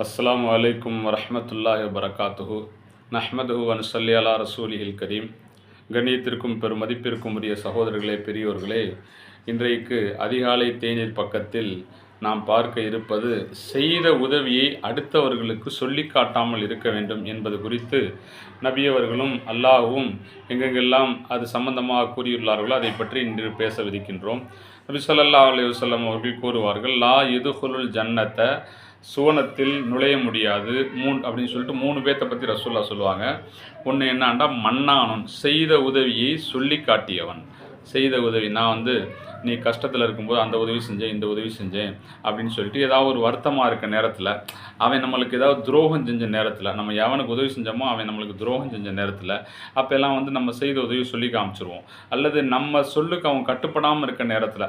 அஸ்லாம் அலைக்கும் வரமத்துல்லாஹி வரகாத்துஹு நஹ்மதுஹு வனுசல்லி அலா ரசூலிஹில் கரீம். கண்ணியத்திற்கும் பெரும் மதிப்பிற்கும் உரிய சகோதரர்களே பெரியோர்களே இன்றைக்கு அதிகாலை தேநீர் பக்கத்தில் நாம் பார்க்க இருப்பது செய்த உதவியை அடுத்தவர்களுக்கு சொல்லி காட்டாமல் இருக்க வேண்டும் என்பது குறித்து நபியவர்களும் அல்லாஹ்வும் எங்கெங்கெல்லாம் அது சம்பந்தமாக கூறியுள்ளார்களோ அதை பற்றி இன்று பேசவிருக்கின்றோம். நபி ஸல்லல்லாஹு அலி வல்லம் அவர்கள் கூறுவார்கள் லா எதுகுலுல் ஜன்னத்தை சுவனத்தில் நுழைய முடியாது. மூணு அப்படின்னு சொல்லிட்டு மூணு பேர்த்த பற்றி ரசூல்லா சொல்லுவாங்க. ஒன்று என்னான்டா மன்னானன் செய்த உதவியை சொல்லி காட்டியவன். செய்த உதவி நான் வந்து நீ கஷ்டத்தில் இருக்கும்போது அந்த உதவி செஞ்சேன் இந்த உதவி செஞ்சேன் அப்படின்னு சொல்லிட்டு ஏதாவது ஒரு வருத்தமாக இருக்க நேரத்தில் அவன் நம்மளுக்கு ஏதாவது துரோகம் செஞ்ச நேரத்தில் நம்ம எவனுக்கு உதவி செஞ்சோமோ அவன் நம்மளுக்கு துரோகம் செஞ்ச நேரத்தில் அப்போல்லாம் வந்து நம்ம செய்த உதவி சொல்லி காமிச்சிருவோம். அல்லது நம்ம சொல்லுக்கு அவன் கட்டுப்படாமல் இருக்க நேரத்தில்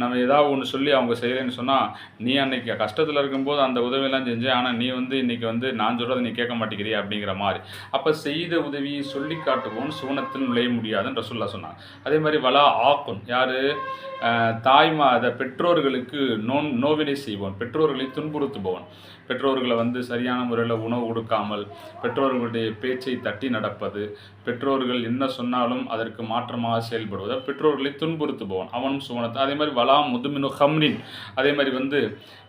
நம்ம ஏதாவது ஒன்று சொல்லி அவங்க செய்யலைன்னு சொன்னால் நீ அன்னைக்கு கஷ்டத்தில் இருக்கும்போது அந்த உதவியெல்லாம் செஞ்சேன் ஆனால் நீ வந்து இன்றைக்கி வந்து நான் சொல்கிறத நீ கேட்க மாட்டேங்கிறிய? அப்படிங்கிற மாதிரி. அப்போ செய்த உதவியை சொல்லி காட்டுவோம் சுவனத்தில் நுழைய முடியாதுன்னு ரசுல்லா சொன்னாங்க. அதே மாதிரி வலா ஆக்கும் யார்? தாய்மா அதை பெற்றோர்களுக்கு நோன் நோவினை செய்வோன் பெற்றோர்களை துன்புறுத்துபவன். பெற்றோர்களை வந்து சரியான முறையில் உணவு கொடுக்காமல் பெற்றோர்களுடைய பேச்சை தட்டி நடப்பது பெற்றோர்கள் என்ன சொன்னாலும் அதற்கு மாற்றமாக செயல்படுவது பெற்றோர்களை துன்புறுத்துபவன் அவனும் சுவனத்தை அதே மாதிரி வலா முதுமினு ஹம்னின் அதே மாதிரி வந்து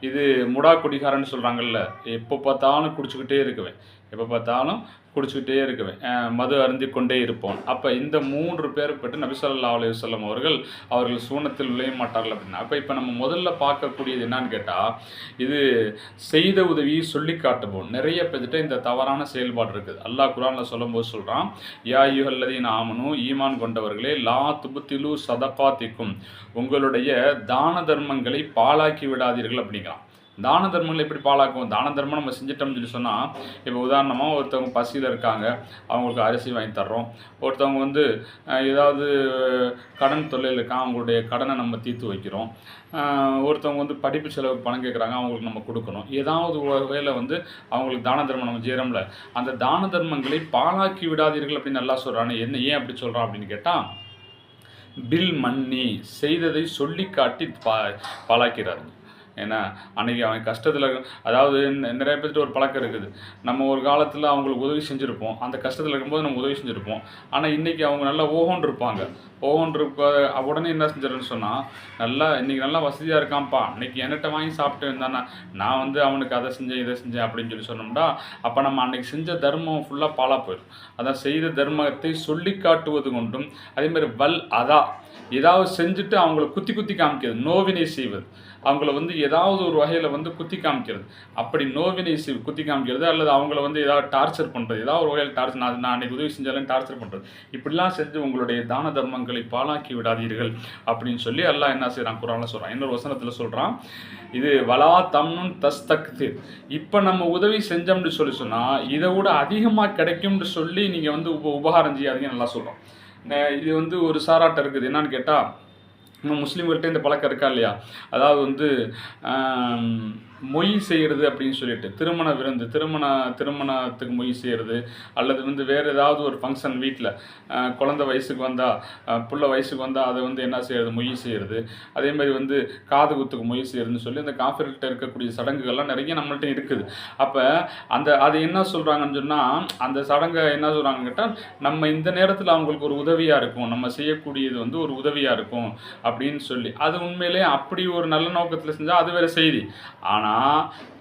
இது முடா குடிகாரன்னு சொல்கிறாங்கல்ல எப்போ பார்த்தாலும் குடிச்சுக்கிட்டே இருக்குவேன். எப்போ பார்த்தாலும் குடிச்சுக்கிட்டே இருக்குவேன். மது அருந்தி கொண்டே இருப்போம். அப்போ இந்த மூன்று பேர் பெற்று நபிசல்லா ஸல்லல்லாஹு அலைஹி அவர்கள் அவர்கள் சூனத்தில் நுழைய மாட்டார்கள் அப்படின்னா அப்போ இப்போ நம்ம முதல்ல பார்க்கக்கூடியது என்னன்னு கேட்டால் இது செய்த உதவியை சொல்லி காட்டுவோம். நிறைய பேர்கிட்ட இந்த தவறான செயல்பாடு இருக்குது. அல்லாஹ் குரானில் சொல்லும்போது சொல்கிறான் யா யுஹல்லதீன் ஆமனு ஈமான் கொண்டவர்களே லா துபுத்திலு சதகாத்திக்கும் உங்களுடைய தான தர்மங்களை பாழாக்கி விடாதீர்கள் அப்படிங்கிறான். தான தர்மங்களை எப்படி பாழாக்குவோம்? தான தர்மம் நம்ம செஞ்சிட்டோம்னு சொல்லி சொன்னால் இப்போ உதாரணமாக ஒருத்தவங்க பசியில் இருக்காங்க அவங்களுக்கு அரிசி வாங்கி தர்றோம். ஒருத்தவங்க வந்து ஏதாவது கடன் தொல்லையில் இருக்கான் அவங்களுடைய கடனை நம்ம தீர்த்து வைக்கிறோம். ஒருத்தவங்க வந்து படிப்பு செலவுக்கு பணம் கேட்குறாங்க அவங்களுக்கு நம்ம கொடுக்கணும். ஏதாவது ஒரு வகையில் வந்து அவங்களுக்கு தான தர்மம் நம்ம செய்கிறோம்ல அந்த தான தர்மங்களை பாழாக்கி விடாதீர்கள் அப்படின்னு நல்லா சொல்கிறானே என்ன ஏன் அப்படி சொல்கிறான் அப்படின்னு கேட்டால் பில் மன்னி செய்ததை சொல்லி காட்டி பா பாழாக்கிறாருங்க. ஏன்னா அன்றைக்கி அவன் கஷ்டத்தில் அதாவது நிறைய பேர்கிட்ட ஒரு பழக்கம் இருக்குது. நம்ம ஒரு காலத்தில் அவங்களுக்கு உதவி செஞ்சுருப்போம். அந்த கஷ்டத்தில் இருக்கும்போது நம்ம உதவி செஞ்சுருப்போம். ஆனால் இன்றைக்கி அவங்க நல்லா ஓகோன் இருப்பாங்க ஓகோன் இருக்க உடனே என்ன செஞ்சிடறேன்னு சொன்னால் நல்லா இன்றைக்கி நல்லா வசதியாக இருக்கான்ப்பா. இன்றைக்கி என்கிட்ட வாங்கி சாப்பிட்டு இருந்தானா நான் வந்து அவனுக்கு அதை செஞ்சேன் இதை செஞ்சேன் அப்படின்னு சொல்லி சொன்னோம்னா அப்போ நம்ம அன்றைக்கி செஞ்ச தர்மம் ஃபுல்லாக பாலாக போயிடும். அதான் செய்த தர்மத்தை சொல்லி காட்டுவது கொண்டும் அதே மாதிரி வல் அதா. ஏதாவது செஞ்சுட்டு அவங்கள குத்தி குத்தி காமிக்கிறது நோவினை செய்வது. அவங்கள வந்து ஏதாவது ஒரு வகையில் வந்து குத்தி காமிக்கிறது. அப்படி நோவினை குத்தி காமிக்கிறது அல்லது அவங்கள வந்து ஏதாவது டார்ச்சர் பண்ணுறது ஏதாவது ஒரு வகையில் டார்ச்சர் நான் நான் அன்னைக்கு உதவி செஞ்சாலும் டார்ச்சர் பண்ணுறது இப்படிலாம் செஞ்சு உங்களுடைய தான தர்மங்களை பாழாக்கி விடாதீர்கள் அப்படின்னு சொல்லி எல்லாம் என்ன செய்கிறான் குரானில் சொல்கிறான் இன்னொரு வசனத்தில் சொல்கிறான் இது வலா தம்னும் தஸ் தக்து இப்போ நம்ம உதவி செஞ்சோம்னு சொல்லி சொன்னால் இதை விட அதிகமாக கிடைக்கும்னு சொல்லி நீங்கள் வந்து உப உபகாரம் செய்யாதீங்க நல்லா சொல்கிறோம் இது வந்து ஒரு சாராட்டம் இருக்குது. என்னன்னு கேட்டால் நம்ம முஸ்லீம்கள்ட்ட இந்த பழக்கம் இருக்கா இல்லையா? அதாவது வந்து மொய் செய்கிறது அப்படின்னு சொல்லிட்டு திருமண விருந்து திருமண திருமணத்துக்கு மொய் செய்கிறது அல்லது வந்து வேறு ஏதாவது ஒரு ஃபங்க்ஷன் வீட்டில் குழந்த வயசுக்கு வந்தால் புள்ள வயசுக்கு வந்தால் அதை வந்து என்ன செய்கிறது மொய் செய்கிறது அதே மாதிரி வந்து காது குத்துக்கு மொய் செய்கிறதுன்னு சொல்லி அந்த காஃபிர்கிட்ட இருக்கக்கூடிய சடங்குகள்லாம் நிறைய நம்மள்ட்ட இருக்குது. அப்போ அந்த அது என்ன சொல்கிறாங்கன்னு சொன்னால் அந்த சடங்கை என்ன சொல்கிறாங்கன்னு கேட்டால் நம்ம இந்த நேரத்தில் அவங்களுக்கு ஒரு உதவியாக இருக்கும் நம்ம செய்யக்கூடியது வந்து ஒரு உதவியாக இருக்கும் அப்படின்னு சொல்லி. அது உண்மையிலே அப்படி ஒரு நல்ல நோக்கத்தில் செஞ்சால் அது வேறு செய்தி. ஆனால்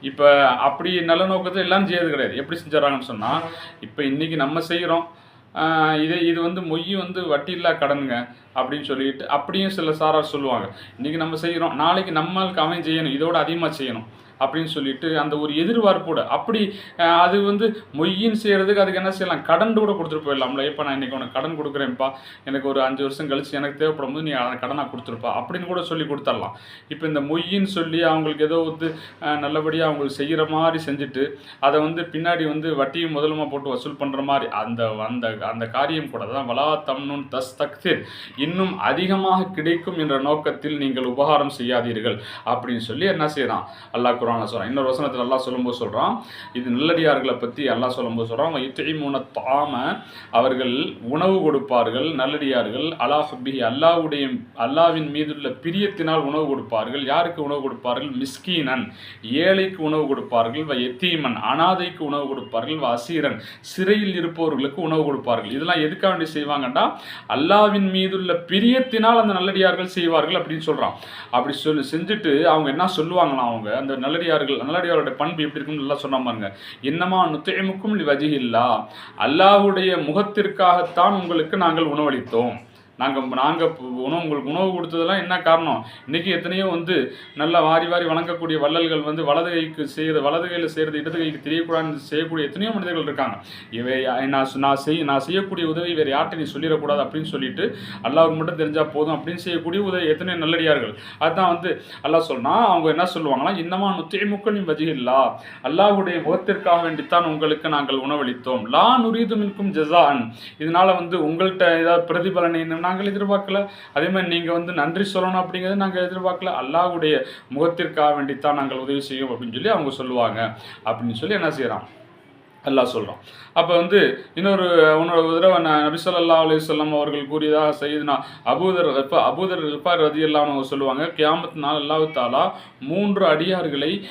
இப்போ அப்படி நல்ல நோக்கத்தில் எல்லாம் செய்யறது கிடையாது. எப்படி செஞ்சிடறாங்கன்னு சொன்னால் இப்போ இன்றைக்கி நம்ம செய்கிறோம் இது இது வந்து மொய் வந்து வட்டியில்லா கடனுங்க அப்படின்னு சொல்லிட்டு அப்படியும் சில சாரார் சொல்லுவாங்க. இன்றைக்கி நம்ம செய்கிறோம் நாளைக்கு நம்மளுக்கு அவன் செய்யணும். இதோட அதிகமாக செய்யணும். அப்படின்னு சொல்லிட்டு அந்த ஒரு எதிர்பார்ப்போட அப்படி அது வந்து மொய்யின் செய்கிறதுக்கு அதுக்கு என்ன செய்யலாம்? கடன் கூட கொடுத்துட்டு போயிடலாம்ல. இப்போ நான் இன்றைக்கி உனக்கு கடன் கொடுக்குறேன்ப்பா. எனக்கு ஒரு அஞ்சு வருஷம் கழித்து எனக்கு தேவைப்படும் போது நீ அதை கடனாக கொடுத்துருப்பா. அப்படின்னு கூட சொல்லி கொடுத்துடலாம். இப்போ இந்த மொய்யின்னு சொல்லி அவங்களுக்கு ஏதோ வந்து நல்லபடியாக அவங்களுக்கு செய்கிற மாதிரி செஞ்சுட்டு அதை வந்து பின்னாடி வந்து வட்டியும் முதலுமா போட்டு வசூல் பண்ணுற மாதிரி அந்த அந்த அந்த காரியம் கூட தான் வலா தம்னுன் தஸ் தக்திர் இன்னும் அதிகமாக கிடைக்கும் என்ற நோக்கத்தில் நீங்கள் உபகாரம் செய்யாதீர்கள். அப்படின்னு சொல்லி என்ன செய்யலாம் அல்லாஹ் குரானில் சொல்கிறான் இன்னொரு வசனத்தில் எல்லாம் சொல்லும்போது சொல்கிறான் இது நல்லடியார்களை பற்றி எல்லாம் சொல்லும்போது சொல்கிறான் இத்தைமூன தாம அவர்கள் உணவு கொடுப்பார்கள் நல்லடியார்கள் அலாஹபி அல்லாவுடைய அல்லாவின் மீதுள்ள பிரியத்தினால் உணவு கொடுப்பார்கள் யாருக்கு உணவு கொடுப்பார்கள்? மிஸ்கீனன் ஏழைக்கு உணவு கொடுப்பார்கள் வ எத்தீமன் அனாதைக்கு உணவு கொடுப்பார்கள் வ அசீரன் சிறையில் இருப்பவர்களுக்கு உணவு கொடுப்பார்கள். இதெல்லாம் எதுக்காக வேண்டி செய்வாங்கன்னா அல்லாவின் மீதுள்ள பிரியத்தினால் அந்த நல்லடியார்கள் செய்வார்கள் அப்படின்னு சொல்கிறான் அப்படி சொல்லி செஞ்சுட்டு அவங்க என்ன சொல்லுவாங்களாம் அவங்க? அந்த நல்ல நல்லடியார்கள் நல்லடியாரோட பண்பு எப்படி இருக்குன்னு நல்லா சொன்ன பாருங்க. என்னமா நுத்தைமுக்கும் வஜில்லா அல்லாஹ்வுடைய முகத்திற்காகத்தான் உங்களுக்கு நாங்கள் உணவளித்தோம். நாங்கள் நாங்கள் உணவு உங்களுக்கு உணவு கொடுத்ததெல்லாம் என்ன காரணம்? இன்றைக்கி எத்தனையோ வந்து நல்லா வாரி வாரி வணங்கக்கூடிய வள்ளல்கள் வந்து வலது கைக்கு செய்கிற வலது கையில் செய்கிறது இடது கைக்கு தெரியக்கூடாதுன்னு செய்யக்கூடிய எத்தனையோ மனிதர்கள் இருக்காங்க. இவை நான் நான் செய் நான் செய்யக்கூடிய உதவி வேறு யார்கிட்ட நீ சொல்லிடக்கூடாது அப்படின்னு சொல்லிட்டு அல்லாவுக்கு மட்டும் தெரிஞ்சால் போதும். அப்படின்னு செய்யக்கூடிய உதவி எத்தனையோ நல்லடியார்கள். அதுதான் வந்து அல்லாஹ் சொன்னால் அவங்க என்ன சொல்லுவாங்கன்னா இன்னமா நுத்திமுக்கள் நீ வஜில்லா அல்லாஹுடைய முகத்திற்காக வேண்டித்தான் உங்களுக்கு நாங்கள் உணவளித்தோம். லா நுரீது மின்கும் ஜசான் இதனால் வந்து உங்கள்கிட்ட ஏதாவது பிரதிபலனை நாங்கள் எதிர்பார்க்கல. அதே மாதிரி நீங்கள் வந்து நன்றி சொல்லணும் அப்படிங்கிறத நாங்கள் எதிர்பார்க்கல. அல்லாவுடைய முகத்திற்காக வேண்டித்தான் நாங்கள் உதவி செய்யும் அப்படின்னு சொல்லி அவங்க சொல்லுவாங்க. அப்படின்னு சொல்லி என்ன செய்கிறான் அல்லாஹ் சொல்கிறோம் அப்போ வந்து இன்னொரு இன்னொரு தடவை நான் நபிசல்லா அலி சொல்லம் அவர்கள் கூறியதாக செய்யுதுனா அபூதர் இப்போ அபூதர் ரிஃபார் ரதி அவங்க சொல்லுவாங்க கியாமத் நாள் அல்லாஹ் தாலா மூன்று அடியார்களை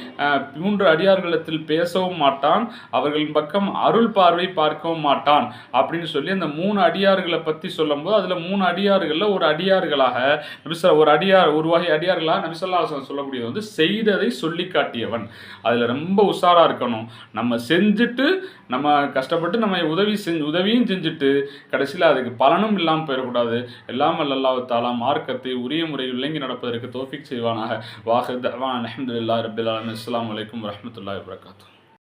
மூன்று அடியார்களிடத்தில் பேசவும் மாட்டான் அவர்களின் பக்கம் அருள் பார்வை பார்க்கவும் மாட்டான். அப்படின்னு சொல்லி அந்த மூணு அடியார்களை பற்றி சொல்லும்போது அதில் மூணு அடியார்களில் ஒரு அடியார்களாக நபிசல்லா ஒரு அடியார் ஒரு வகை அடியார்களாக நபிசல்லா சொல்லக்கூடியது வந்து செய்ததை சொல்லி காட்டியவன் அதில் ரொம்ப உஷாராக இருக்கணும். நம்ம செஞ்சுட்டு நம்ம கஷ்டப்பட்டு நம்ம உதவி செஞ்சு உதவியும் செஞ்சுட்டு கடைசியில் அதுக்கு பலனும் இல்லாமல் போயிடக்கூடாது. எல்லாம் அல்லாஹ் தாலா மார்க்கத்தை உரிய முறையில் விளங்கி நடப்பதற்கு தோஃபிக் செய்வானாக. வாஹத் அஹமதுல்லா ரபில் அலாம் அஸ்லாம் வலைக்கம் வரமத்துல்லா வரகாத்தூ